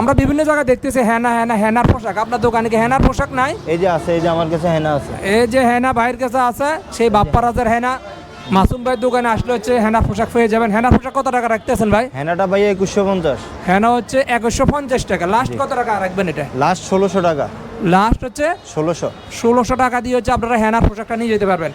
আমরা বিভিন্ন জায়গায় দেখতেছি হেনা হেনা হেনার পোশাক। আপনার দোকানে কি হেনার পোশাক নাই? এই যে আছে এই যে আমার কাছে হেনা আছে। এই যে হেনা ভাইয়ের কাছে আছে সেই বাপ্পারাজের হেনা। মাসুম ভাই দোকানে আসলে হচ্ছে হেনা পোশাক পেয়ে যাবেন। হেনা পোশাক কত টাকা রাখতেছেন ভাই? হেনাটা ভাই একুশশো পঞ্চাশ। হেনা হচ্ছে একশো পঞ্চাশ টাকা। লাস্ট কত টাকা রাখবেন এটা? লাস্ট ষোলোশো টাকা। লাস্ট হচ্ছে ষোলোশো। ষোলোশো টাকা দিয়ে হচ্ছে আপনারা হেনার পোশাকটা নিয়ে যেতে পারবেন।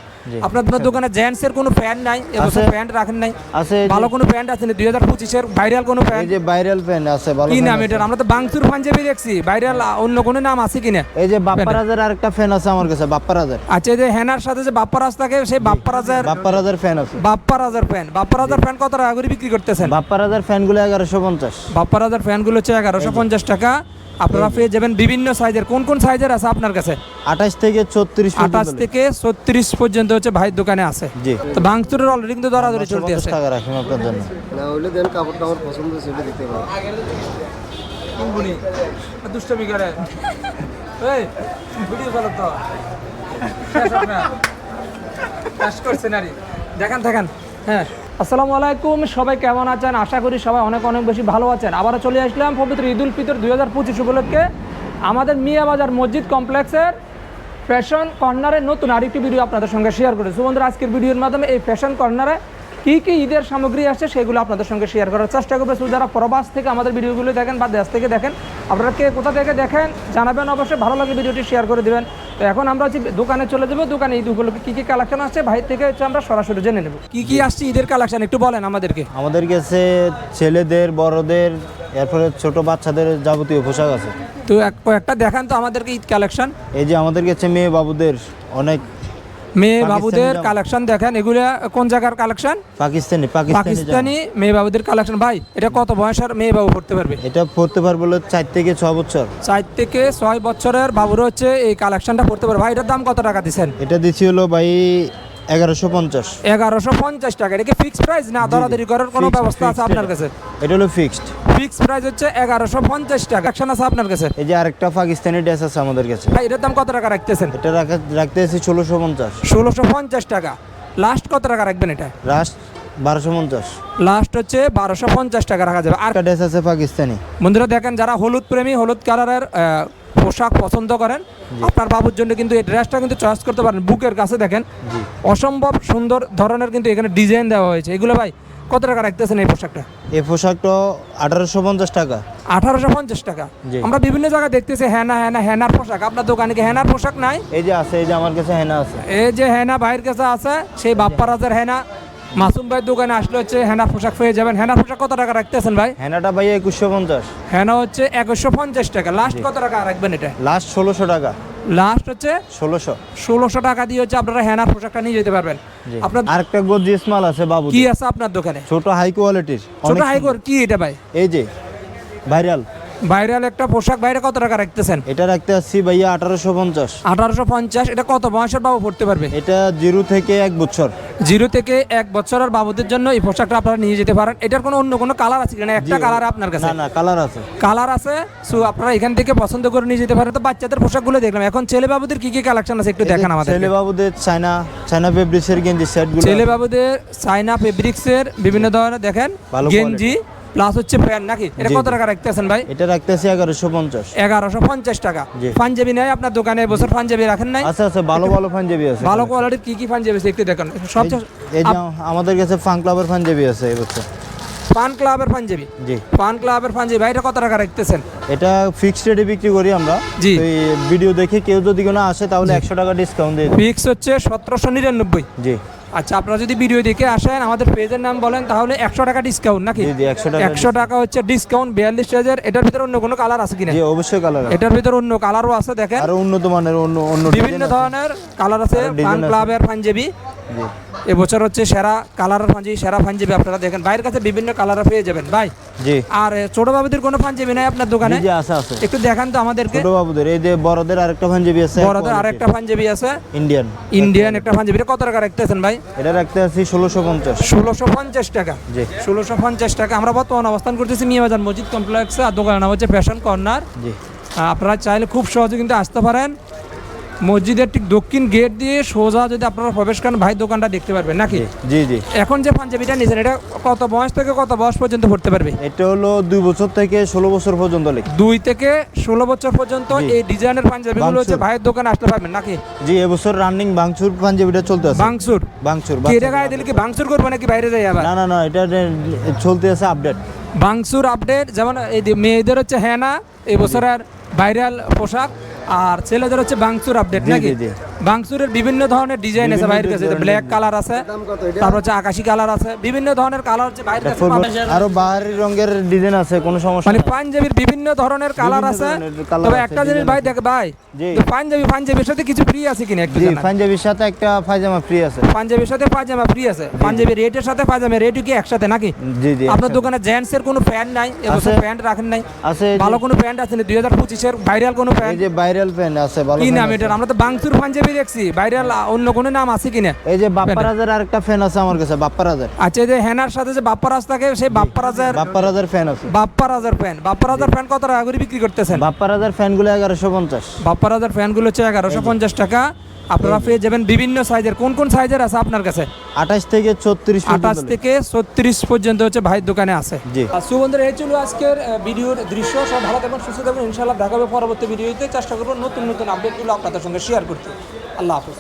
আপনার দোকানে জেন্টস এর কোনো প্যান্ট নাই এবছর প্যান্ট রাখেন নাই। আছে ভালো কোনো প্যান্ট আছে দুই হাজার পঁচিশের ভাইরাল কোনো প্যান্ট? যে ভাইরাল প্যান্ট আছে ভালো কি নাম আমরা তো বাংসুর পাঞ্জাবি দেখছি। ভাইরাল অন্য কোনো নাম আছে কিনা এই যে বাপ্পারাজের আরেকটা ফ্যান আছে আমার কাছে বাপ্পারাজের আচ্ছা যে হেনার সাথে যে বাপ্পারাজ থাকে সেই বাপ্পারাজের বাপ্পারাজের ফ্যান আছে। বাপ্পারাজের প্যান্ট বাপ্পারাজের প্যান্ট কত টাকা করে বিক্রি করতেছেন? বাপ্পারাজের ফ্যানগুলো এগারোশো পঞ্চাশ। বাপ্পারাজের ফ্যানগুলো হচ্ছে এগারোশো পঞ্চাশ টাকা। আপনারা পেয়ে যাবেন বিভিন্ন সাইজের। কোন কোন সাইজের আছে আপনার কাছে? আঠাশ থেকে ছত্রিশ আঠাশ থেকে ছত্রিশ পর্যন্ত হচ্ছে ভাইয়ের দোকানে আছে। জি। তো ভাঙচুরের অলরেডি কিন্তু দরাদরি চলতে আছে টাকা রাখুন আপনার জন্য। না হইলে দেন কাপড়টা আমার পছন্দ সেটা দিতে পারো কুম্বুনি দুষ্টমি করে। এই ভিডিও তো। শেষ করছে নারী। দেখেন দেখেন। হ্যাঁ। আসসালামু আলাইকুম, সবাই কেমন আছেন? আশা করি সবাই অনেক অনেক বেশি ভালো আছেন। আবারও চলে আসলাম পবিত্র ঈদ উল ফিতর দুই হাজার পঁচিশ উপলক্ষে। আমাদের মিয়া বাজার মসজিদ কমপ্লেক্সের ফ্যাশন কর্নারে নতুন আরেকটি ভিডিও আপনাদের সঙ্গে শেয়ার করেছি। বন্ধুরা আজকের ভিডিওর মাধ্যমে এই ফ্যাশন কর্নারে কী কী ঈদের সামগ্রী আসছে সেগুলো আপনাদের সঙ্গে শেয়ার করার চেষ্টা করবে। শুধু যারা প্রবাস থেকে আমাদের ভিডিওগুলো দেখেন বা দেশ থেকে দেখেন আপনারা কে কোথা থেকে দেখেন জানাবেন অবশ্যই ভালো লাগে ভিডিওটি শেয়ার করে দিবেন। তো এখন আমরা হচ্ছে দোকানে চলে যাব। দোকানে ঈদ উপলক্ষে কী কী কালেকশন আসছে? ভাই থেকে হচ্ছে আমরা সরাসরি জেনে নেব। কী কী আসছে ঈদের কালেকশন একটু বলেন আমাদেরকে। আমাদের কাছে ছেলেদের বড়দের এরপরে ছোট বাচ্চাদের যাবতীয় পোশাক আছে। তো এক কয়েকটা দেখান তো আমাদেরকে ঈদ কালেকশন এই যে আমাদের কাছে মেয়ে বাবুদের অনেক মেয়ে বাবুদের কালেকশন দেখেন এগুলো কোন জায়গার কালেকশন পাকিস্তানি পাকিস্তানি মেয়ে বাবুদের কালেকশন ভাই এটা কত বয়সের মেয়ে বাবু পড়তে পারবে? এটা পড়তে পারবে হলো চার থেকে ছ বছর। চার থেকে ছয় বছরের বাবুরা হচ্ছে এই কালেকশনটা পড়তে পারবে। ভাই এটার দাম কত টাকা দিচ্ছেন? এটা দিচ্ছি হলো ভাই এগারোশো পঞ্চাশ। এগারোশো পঞ্চাশ টাকা। এটা কি ফিক্সড প্রাইস না দরাদরি করার কোনো ব্যবস্থা আছে আপনার কাছে? এটা। হলো ফিক্সড ফিক্সড প্রাইস হচ্ছে এগারোশো পঞ্চাশ টাকা। অ্যাকশন আছে আপনার কাছে? এই যে আরেকটা পাকিস্তানি ড্রেস আছে আমাদের কাছে। ভাই এটার দাম কত টাকা রাখতেছেন? এটা রাখা- রাখতে আছি ষোলোশো পঞ্চাশ। ষোলোশো পঞ্চাশ টাকা। লাস্ট কত টাকা রাখবেন এটা? লাস্ট বারোশো পঞ্চাশ। লাস্ট হচ্ছে বারোশো পঞ্চাশ টাকা রাখা যাবে। আর একটা ড্রেস আছে পাকিস্তানি। বন্ধুরা দেখেন যারা হলুদ প্রেমী হলুদ কালারের পোশাক পছন্দ করেন। আপনার বাবুর জন্য কিন্তু এই ড্রেসটা কিন্তু চয়েস করতে পারেন। বুকের কাছে দেখেন। অসম্ভব সুন্দর ধরনের কিন্তু এখানে ডিজাইন দেওয়া হয়েছে। এগুলো ভাই কত টাকা রাখতেছেন এই পোশাকটা? এই পোশাকটা আঠারোশো পঞ্চাশ টাকা। আঠারোশো পঞ্চাশ টাকা। আমরা বিভিন্ন জায়গায় দেখতেছি হেনা হেনা হেনার পোশাক। আপনার দোকানে কি হেনার পোশাক নাই? এই যে আছে এই যে আমার কাছে হেনা আছে। এই যে হেনা ভাইয়ের কাছে আছে। সেই বাপ্পারাজের হেনা। মাসুম ভাই দোকানে আসলে হচ্ছে হেনা পোশাক পেয়ে যাবেন। হেনা পোশাক কত টাকা রাখতেছেন ভাই? হেনাটা ভাই একুশশো পঞ্চাশ। হেনা হচ্ছে একশো পঞ্চাশ টাকা। লাস্ট কত টাকা রাখবেন এটা? লাস্ট ষোলোশো টাকা। লাস্ট হচ্ছে ষোলোশো। ষোলোশো টাকা দিয়ে হচ্ছে আপনারা হেনার পোশাকটা নিয়ে যেতে পারবেন। আপনার আরেকটা গোদরেজ মাল আছে বাবু কি আছে আপনার দোকানে? ছোট হাই কোয়ালিটির। ছোট হাইকোর কি এটা ভাই? এই যে ভাইরাল। ভাইরাল একটা পোশাক। বাইরে কত টাকা রাখতেছেন? এটা রাখতে আসছি ভাইয়া আঠারোশো পঞ্চাশ। আঠারোশো পঞ্চাশ। এটা কত বয়সের বাবু পড়তে পারবে? এটা জিরো থেকে এক বছর। জিরো থেকে এক বছরের বাবুদের জন্য এই পোশাকটা আপনারা নিয়ে যেতে পারেন। এটার কোনো অন্য কোনো কালার আছে কিনা একটা কালার আপনার কাছে? না না কালার আছে। কালার আছে সো আপনারা এখান থেকে পছন্দ করে নিয়ে যেতে পারেন। তো বাচ্চাদের পোশাকগুলো দেখলাম। এখন ছেলে বাবুদের কি কি কালেকশন আছে একটু দেখান আমাদের ছেলে বাবুদের চায়না চায়না ফেব্রিক্সের গেঞ্জি সেটগুলো ছেলে বাবুদের চায়না ফেব্রিক্সের বিভিন্ন ধরনের দেখেন গেঞ্জি প্লাস হচ্ছে প্যান্ট নাকি? এটা কত। টাকা রাখতেছেন ভাই? এটা রাখতে আসছি এগারোশো পঞ্চাশ। এগারোশো পঞ্চাশ টাকা। পাঞ্জাবি নেই আপনার দোকানে এবছর পাঞ্জাবি রাখেন নাই? আচ্ছা আচ্ছা ভালো ভালো পাঞ্জাবি আছে। ভালো কোয়ালিটির কি কি পাঞ্জাবি আছে একটু দেখেন। সবচেয়ে এই যে আমাদের কাছে ফান ক্লাবের পাঞ্জাবি আছে এই বছর। পান ক্লাবের পাঞ্জাবি? জি। পান ক্লাবের পাঞ্জাবি ভাই এটা কত টাকা রাখতেছেন? এটা ফিক্সড রেটে বিক্রি করি আমরা। জি। ভিডিও দেখে কেউ যদি কোনো আসে তাহলে একশো টাকা ডিসকাউন্ট দিয়ে দিই। ফিক্স হচ্ছে সতেরোশো নিরানব্বই। জি। আচ্ছা আপনারা যদি ভিডিও দেখে আসেন আমাদের পেজের নাম বলেন তাহলে একশো টাকা ডিসকাউন্ট নাকি? একশো টাকা হচ্ছে ডিসকাউন্ট বিয়াল্লিশ হাজার এটার ভিতরে অন্য কোনো কালার আছে কিনা? অবশ্যই কালার এটার ভিতরে অন্য কালারও আছে দেখেন। আরও উন্নত মানের অন্য অন্য বিভিন্ন ধরনের কালার আছে। ক্লাবের পাঞ্জাবি। এবছর হচ্ছে সেরা কালারের পাঞ্জাবি সেরা আপনারা দেখেন। বাইরের কাছে বিভিন্ন কালার পেয়ে যাবেন। ভাই জি। আর ছোট বাবুদের কোনো পাঞ্জাবি নাই আপনার দোকানে? জি আছে আছে। একটু দেখান তো আমাদেরকে। ছোট বাবুদের এই যে বড়দের আরেকটা পাঞ্জাবি আছে বড়দের আরেকটা পাঞ্জাবি আছে। ইন্ডিয়ান ইন্ডিয়ান একটা পাঞ্জাবি কত টাকা রাখতেছেন ভাই? এটা রাখতে আছি ষোলোশো পঞ্চাশ। ষোলোশো পঞ্চাশ টাকা। জি। ষোলোশো পঞ্চাশ টাকা। আমরা বর্তমান অবস্থান করতেছি মিয়াবাজার মসজিদ কমপ্লেক্সে। আর দোকানের নাম হচ্ছে ফ্যাশন কর্নার। জি। আপনারা চাইলে খুব সহজে কিন্তু আসতে পারেন। মসজিদের ঠিক দক্ষিণ গেট দিয়ে সোজা যদি আপনারা প্রবেশ করেন ভাই দোকানটা দেখতে পারবেন নাকি? জি জি এখন যে পাঞ্জাবিটা নিয়েছেন এটা কত বয়স থেকে কত বয়স পর্যন্ত পড়তে পারবে? এটা হলো দুই বছর থেকে ষোলো বছর পর্যন্ত দুই থেকে ষোলো বছর পর্যন্ত এই ডিজাইনের পাঞ্জাবিগুলো হচ্ছে ভাইয়ের দোকানে আসতে পারবেন নাকি? জি এবছর রানিং বাংচুর পাঞ্জাবিটা চলতে আছে। বাংসুর? বাংচুর কি এটা গায়ে দিলে কি বাংসুর করব নাকি বাইরে যাই আবার? না না না এটা চলতে আছে আপডেট বাংসুর আপডেট যেমন এই মেয়েদের হচ্ছে হেনা এই বছরের ভাইরাল পোশাক। আর ছেলেদের হচ্ছে বাংসুর আপডেট নাকি? বাংসুরের বিভিন্ন ধরনের ডিজাইন আছে বাইরের কাছে ব্ল্যাক কালার আছে এটা? তারপর হচ্ছে আকাশি কালার আছে বিভিন্ন ধরনের কালার হচ্ছে বাইরের কাছে। আরও বাহারি রঙের ডিজাইন আছে কোনো সমস্যা মানে পাঞ্জাবির বিভিন্ন ধরনের কালার আছে। তবে একটা জিনিস ভাই। দেখ ভাই। পাঞ্জাবি পাঞ্জাবির সাথে কিছু ফ্রি আছে কিনা একটু জি পাঞ্জাবির সাথে একটা পায়জামা ফ্রি আছে। পাঞ্জাবির সাথে পায়জামা ফ্রি আছে। পাঞ্জাবি রেটের সাথে পায়জামা রেট কি একসাথে নাকি? জি জি আপনার দোকানে জেন্টস এর কোনো প্যান্ট নাই এবছর। প্যান্ট রাখেন নাই। আছে ভালো কোনো প্যান্ট আছে না? দুই হাজার পঁচিশের ভাইরাল কোনো এই প্যান্ট যে ভাইরাল প্যান্ট আছে ভালো কি নাম। এটার? আমরা তো বাংসুর পাঞ্জাবি দেখছি ভাইরাল অন্য কোনো নাম আছে কিনা? এই যে বাপ্পা রাজার আরেকটা ফ্যান আছে আমার কাছে বাপ্পারাজের আচ্ছা যে হেনার সাথে যে বাপ্পারাজ থাকে সেই বাপ্পা রাজার বাপ্পা রাজার ফ্যান আছে। বাপ্পা রাজার ফ্যান বাপ্পা রাজার ফ্যান কত টাকা করে বিক্রি করতেছেন? বাপ্পা রাজার ফ্যানগুলো এগারোশো পঞ্চাশ। বাপ্পা রাজার ফ্যানগুলো হচ্ছে এগারোশো পঞ্চাশ টাকা। আপনারা পেয়ে যাবেন বিভিন্ন সাইজের। কোন কোন সাইজের আছে আপনার কাছে? আঠাশ থেকে ছত্রিশ আঠাশ থেকে ছত্রিশ পর্যন্ত হচ্ছে ভাইয়ের দোকানে আছে। জি। সুবন্ধুরা এই ছিল আজকের ভিডিওর দৃশ্য। সব ভালো থাকবেন সুস্থ থাকবেন। ইনশাল্লাহ দেখাবে পরবর্তী ভিডিওতে। চেষ্টা করব নতুন নতুন আপডেটগুলো আপনাদের সঙ্গে শেয়ার করতে। আল্লাহ হাফিজ।